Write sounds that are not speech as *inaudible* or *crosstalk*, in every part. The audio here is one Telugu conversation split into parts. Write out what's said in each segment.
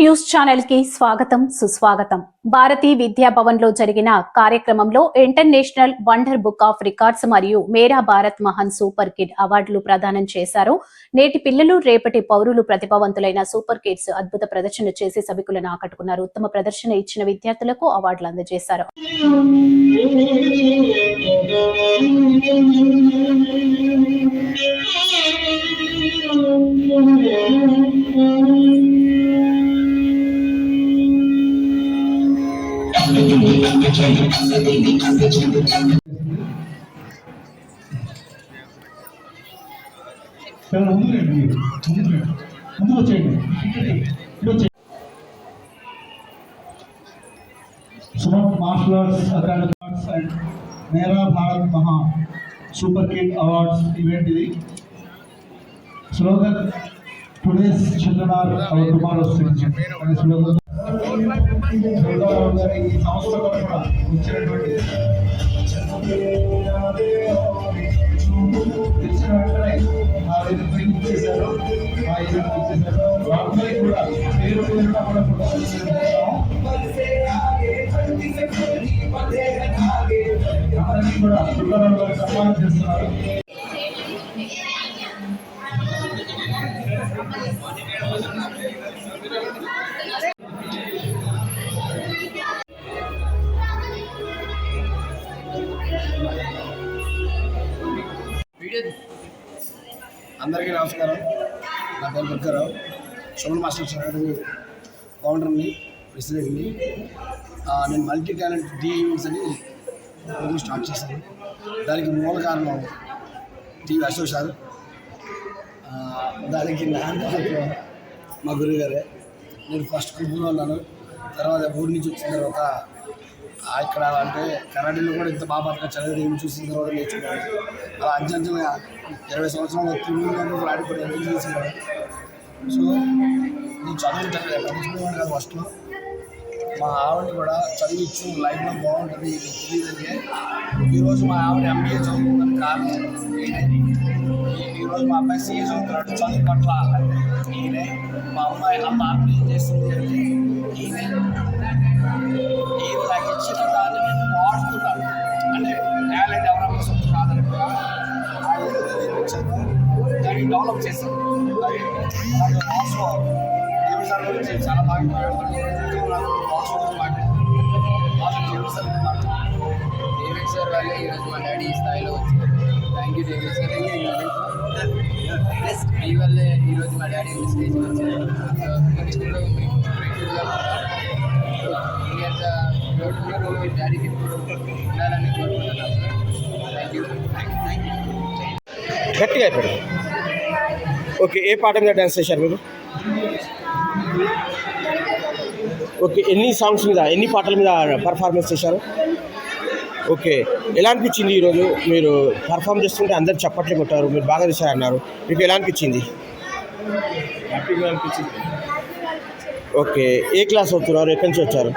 న్యూస్ ఛానల్కి స్వాగతం సుస్వాగతం. భారతీ విద్యా భవన్లో జరిగిన కార్యక్రమంలో international wonder book of records మరియు మేరా భారత్ మహాన్ సూపర్ కిడ్ అవార్డులు ప్రదానం చేశారు. నేటి పిల్లలు రేపటి పౌరులు ప్రతిభావంతులైన సూపర్ కిడ్స్ అద్భుత ప్రదర్శన చేసి సభికులను ఆకట్టుకున్నారు. ఉత్తమ ప్రదర్శన ఇచ్చిన విద్యార్థులకు అవార్డులు అందజేశారు. Thank *laughs* you. ముందు వచ్చేయండి ఇటు martial arts academy arts and Mera Bharat Maha super kid awards event ఇది. Slogan today's children are our tomorrow అనే స్లోగన్ ఈ సంస్థలో కూడా వెంటనే ఆ ఇచ్చేశారు ఆ ఇచ్చేశారు కూడా పేరు పేరున కూడా అందరికీ కూడా గారు సన్మానం చేస్తున్నారు దుర్గారావు సుమన్ మాస్టర్ అకాడమీ ఫౌండర్ని ప్రెసిడెంట్ని నేను మల్టీ టాలెంట్ డి ఈవెంట్స్ అని ప్రోగ్రామ్ స్టార్ట్ చేశాను. దానికి మూల కారణం టీవీ అశోక్ సార్. దానికి నాన్న మా గురువు గారే నేను ఫస్ట్ కుటుంబంలో ఉన్నాను. తర్వాత ఊరి నుంచి వచ్చిన తర్వాత ఇక్కడ అంటే కరాటీలో కూడా ఇంత బాగా బతక చదివి ఏమి చూసిన తర్వాత నేర్చుకున్నాను. అలా అంచెంచెలుగా ఇరవై సంవత్సరాలు తిరుగుతున్నాను కూడా ఆడిపోయి ఎంజాయ్ చేసేవాడు? సో నేను చదువు చదివించుకునేవాడు కాదు ఫస్ట్లో మా ఆవిడని కూడా చదివించు లైఫ్లో బాగుంటుంది నీకు తెలియదంటే ఈరోజు మా ఆవిడ ఎంబీఏ చదువుకుందని కారణం నేనే ఈ- ఈరోజు మా అబ్బాయి సీఏ చదువుతున్నాడు చదువు పట్ల నేనే మా అమ్మాయి అంత ఆత్మీయం చేస్తుంది అంటే నేనే నేను నాకు ఇచ్చిన దాన్ని నేను వాడుతున్నాను అంటే టాలెంట్ ఎవరన్నా సొంత కాదనగా ఆ ఏదైతే నేను ఇచ్చానో దాన్ని డెవలప్ చేశాను అది నాకు వాసు దేవి సార్ గురించి చాలా బాగా మాట్లాడుతున్నాను డేవిడ్ సార్ వల్లే ఈరోజు మా డాడీ ఈ స్థాయిలో వచ్చారు. థ్యాంక్ యూ డేవిడ్ సార్ మీ వల్లే ఈరోజు మా డాడీ ఈ స్టేజ్కి వచ్చారు. డాడీకి ఉండాలని కోరుకుంటున్నాను థ్యాంక్ యూ గట్టిగా అయిపోయాడు. ఓకే ఏ పాట మీద డ్యాన్స్ చేశారు మీరు? ఓకే ఎన్ని సాంగ్స్ మీద ఎన్ని పాటల మీద పర్ఫార్మెన్స్ చేశారు? ఓకే ఎలా అనిపించింది ఈరోజు? మీరు పర్ఫామ్ చేస్తుంటే అందరు చప్పట్లు కొట్టారు మీరు బాగా చేశారు అన్నారు మీకు ఎలా అనిపించింది? హ్యాపీగా అనిపించింది. ఓకే ఏ క్లాస్ అవుతున్నారు? ఎక్కడి నుంచి వచ్చారు?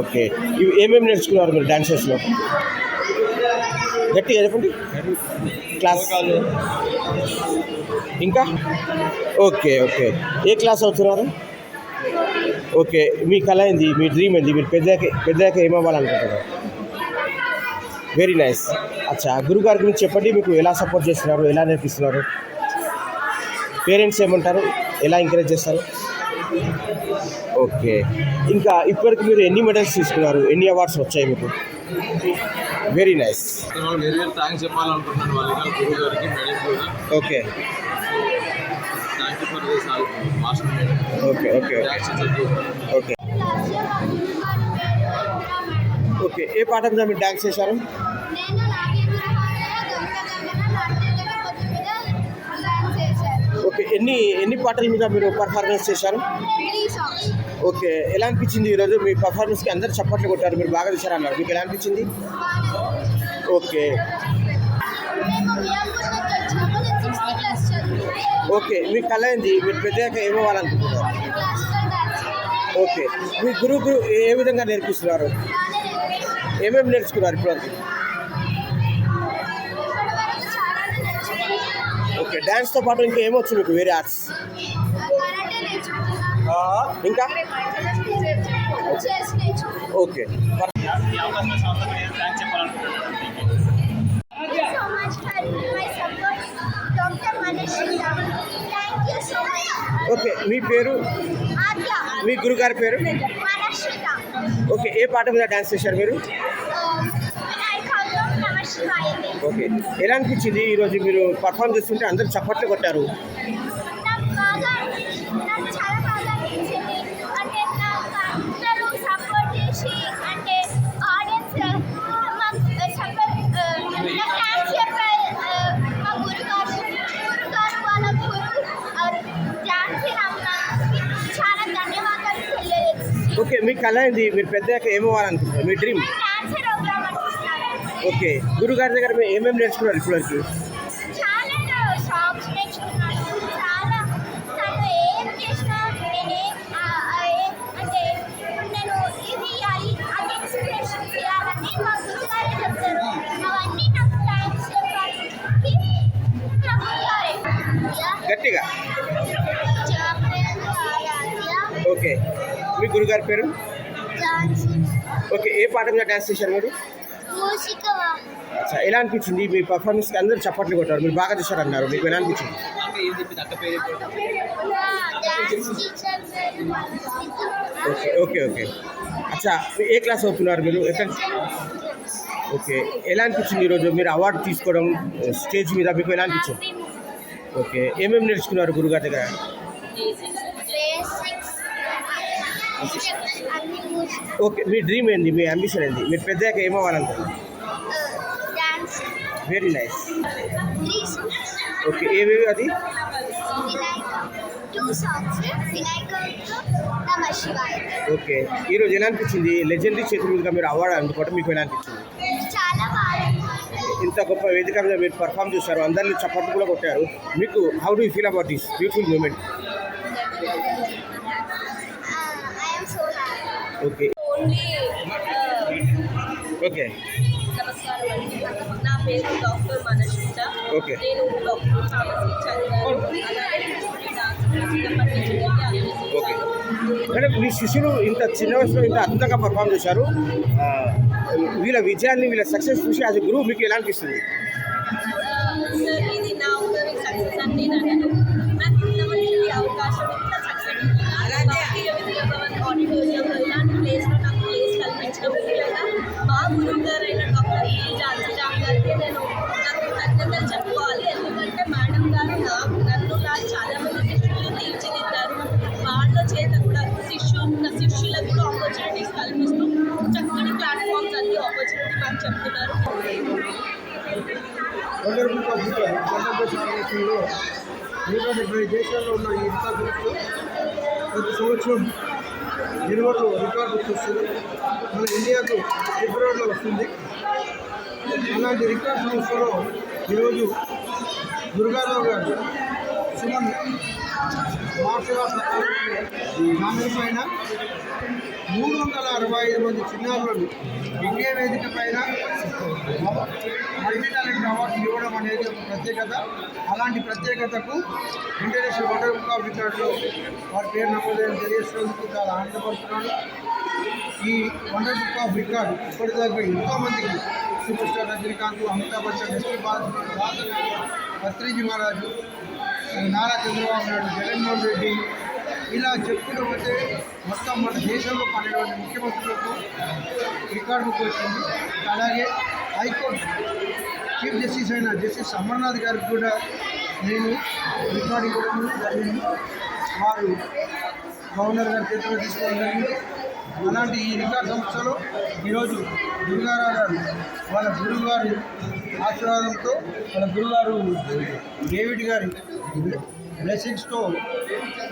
ఓకే ఇవి ఏమేమి నేర్చుకున్నారు మీరు డాన్సెస్లో గట్టిగా చెప్పండి. క్లాస్ ఇంకా? Okay okay. ఏ క్లాస్ అవుతున్నారు? ఓకే మీ కళ ఏంది? మీ డ్రీమ్ ఏంది? మీరు పెద్దకి పెద్దకి ఏమవ్వాలనుకుంటున్నారు? వెరీ నైస్ అచ్చా గురుగారి గురించి చెప్పండి. మీకు ఎలా సపోర్ట్ చేస్తున్నారు? ఎలా నేర్పిస్తున్నారు? పేరెంట్స్ ఏమంటారు? ఎలా ఎంకరేజ్ చేస్తారు? ఓకే ఇంకా ఇప్పటికి మీరు ఎన్ని మెడల్స్ తీసుకున్నారు? ఎన్ని అవార్డ్స్ వచ్చాయి మీకు? Very nice very very thanks చెప్పాలనుకుంటున్నాను గురువు గారికి okay okay okay. Okay. Okay ఏ పాట మీద మీరు డ్యాన్స్ చేశారు? ఓకే ఎన్ని ఎన్ని పాటల మీద మీరు పర్ఫార్మెన్స్ చేశారు? ఓకే ఎలా అనిపించింది ఈరోజు? మీ పర్ఫార్మెన్స్కి అందరు చప్పట్లు కొట్టారు మీరు బాగా చేశారు అన్నారు మీకు ఎలా అనిపించింది? ఓకే. ఓకే మీ కళ ఏంది? మీరు పెద్దగా ఏమవ్వాలనుకుంటున్నారు క్లాసికల్ డాన్స్ ఓకే మీ గురువు గురు ఏ విధంగా నేర్పిస్తున్నారు? ఏమేమి నేర్చుకున్నారు ఇప్పటివరకు? నేర్చుకున్నాను ఓకే డ్యాన్స్తో పాటు ఇంకా ఏమొచ్చు మీకు వేరే ఆర్ట్స్ ఇంకా? ఓకే much ఓకే మీ పేరు? మీ గురుగారి పేరు. ఓకే ఏ పాట మీద డాన్స్ చేశారు మీరు? Um, okay. ఎలా అనిపించింది ఈరోజు మీరు పర్ఫామ్ చేస్తుంటే అందరూ చప్పట్లు కొట్టారు? ఓకే మీ కళ ఏంది? మీరు పెద్దయ్యాక ఏమవ్వాలనుకుంటున్నారు మీ డ్రీమ్ ఓకే గురుగారి దగ్గర ఏమేమి నేర్చుకున్నారు ఇప్పటివరకు? మీ గురుగారి పేరు? ఝాన్సీ ఓకే ఏ పాట మీద డాన్స్ చేశారు మీరు? మూసిక అచ్చా ఎలా అనిపించింది? మీ పర్ఫార్మెన్స్కి అందరూ చప్పట్లు కొట్టారు మీరు బాగా చేశారు అన్నారు మీకు ఎలా అనిపించింది? డాన్స్ టీచర్ పేరు మనస్మిత ఓకే ఓకే ఓకే. అచ్చా ఏ క్లాస్ అవుతున్నారు మీరు? ఎక్కడ? ఓకే ఎలా అనిపించింది ఈరోజు? మీరు అవార్డు తీసుకోవడం స్టేజ్ మీద మీకు ఎలా అనిపించింది? ఓకే ఏమేమి నేర్చుకున్నారు గురుగారి దగ్గర? ఓకే మీ డ్రీమ్ ఏంది? మీ అంబిషన్ ఏంది? మీరు పెద్దగా ఏమవ్వాలనుకుంటున్నారు వెరీ నైస్ ఓకే ఏవేవి అది? ఓకే ఈరోజు ఎలా అనిపించింది లెజెండరీ చేతుల మీదుగా మీరు అవార్డు అందుకోవడం మీకు ఎలా అనిపించింది ఇంత గొప్ప వేదిక మీద మీరు పర్ఫామ్ చేశారు. అందరినీ చప్పట్లు కూడా కొట్టారు. మీకు how do feel about this beautiful moment okay okay నమస్కారం అండి నా పేరు డాక్టర్ మనస్మిత ఓకే. నేను డాక్టర్ ఫార్మసీ చదివాను. మేడం మీ శిష్యులు ఇంత చిన్న వయసులో ఇంత అద్భుతంగా పర్ఫామ్ చేశారు వీళ్ళ విజయాన్ని వీళ్ళ సక్సెస్ చూసి యాజ్ గురువు మీకు ఎలా అనిపిస్తుంది ఆపర్చునిటీస్ కల్పిస్తూ చక్కని ప్లాట్ఫామ్స్ అన్ని ఆపర్చునిటీ మాకు చెప్తున్నారు. నూట డెబ్బై దేశాల్లో ఉన్న ఈ రికార్డు ప్రతి సంవత్సరం జనవరిలో రికార్డు వస్తుంది మన ఇండియాకు ఫిబ్రవరిలో వస్తుంది. అలాంటి రికార్డ్ సంస్థలో ఈరోజు దుర్గారావు గారు సుమన్ మార్షల్ ఆర్ట్స్ అకాడమీ పైన మూడు వందల అరవై ఐదు మంది చిన్నారులను ఇంకే వేదిక పైన మల్టీ టాలెంట్ అవార్డు ఇవ్వడం అనేది ఒక ప్రత్యేకత. అలాంటి ప్రత్యేకతకు ఇంటర్నేషనల్ వండర్ బుక్ ఆఫ్ రికార్డులో వారి పేరు నమోదైన తెలియజేసినందుకు చాలా ఆనందపడుతున్నాను. ఈ వండర్ బుక్ ఆఫ్ రికార్డు ఇప్పటిదాకా ఎంతోమందికి super star Rajinikanth Amitabh Bachchan SP Balasubrahmanyam Patriji Maharaju Nara Chandrababu Naidu Jaganmohan Reddy ఇలా చెప్పుకుంటూ పోతే మొత్తం మన దేశంలో పన్నెండు ముఖ్యమంత్రులకు రికార్డుకు వచ్చింది. అలాగే హైకోర్టు చీఫ్ జస్టిస్ అయిన జస్టిస్ అమర్నాథ్ గారికి కూడా నేను రికార్డు ఇవ్వడం జరిగింది. వారు గవర్నర్ గారి చేతిలో తీసుకోవడం జరిగింది. అలాంటి ఈ రికార్డ్ సంస్థలో ఈరోజు దుర్గారావు గారు వాళ్ళ గురువు గారు ఆశీర్వాదంతో మన గురుగారు డేవిడ్ గారి బ్లెస్సింగ్స్తో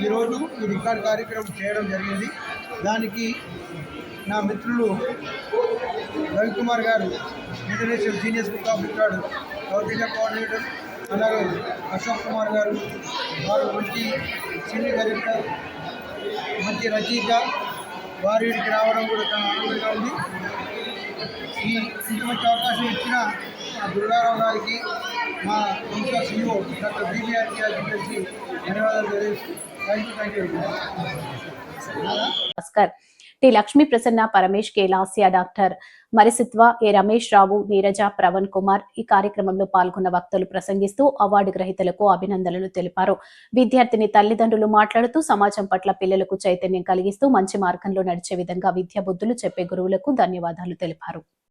ఈరోజు ఈ రికార్డ్ కార్యక్రమం చేయడం జరిగింది. దానికి నా మిత్రులు రవికుమార్ గారు international seniors book of record South India coordinator అలాగే అశోక్ కుమార్ గారు వారు మంచి సీనియర్ డైరెక్టర్ మంచి రచయిత వారి ఇంటికి రావడం కూడా చాలా ఆనందంగా ఉంది. ఈ ఇంత మంచి అవకాశం ఇచ్చిన మా దుర్గారావు గారికి మా సంస్థ సీఓ డాక్టర్ బీబీఆర్ గారికి ధన్యవాదాలు తెలియజేస్తూ thank you thank you T Lakshmi Prasanna Paramesh Kelasya doctor Marisitva A Ramesh Rao Neeraja Pravan Kumar ఈ కార్యక్రమంలో పాల్గొన్న వక్తలు ప్రసంగిస్తూ అవార్డు గ్రహీతలకు అభినందనలు తెలిపారు. విద్యార్థిని తల్లిదండ్రులు మాట్లాడుతూ సమాజం పట్ల పిల్లలకు చైతన్యం కలిగిస్తూ మంచి మార్గంలో నడిచే విధంగా విద్యా బుద్ధులు చెప్పే గురువులకు ధన్యవాదాలు తెలిపారు.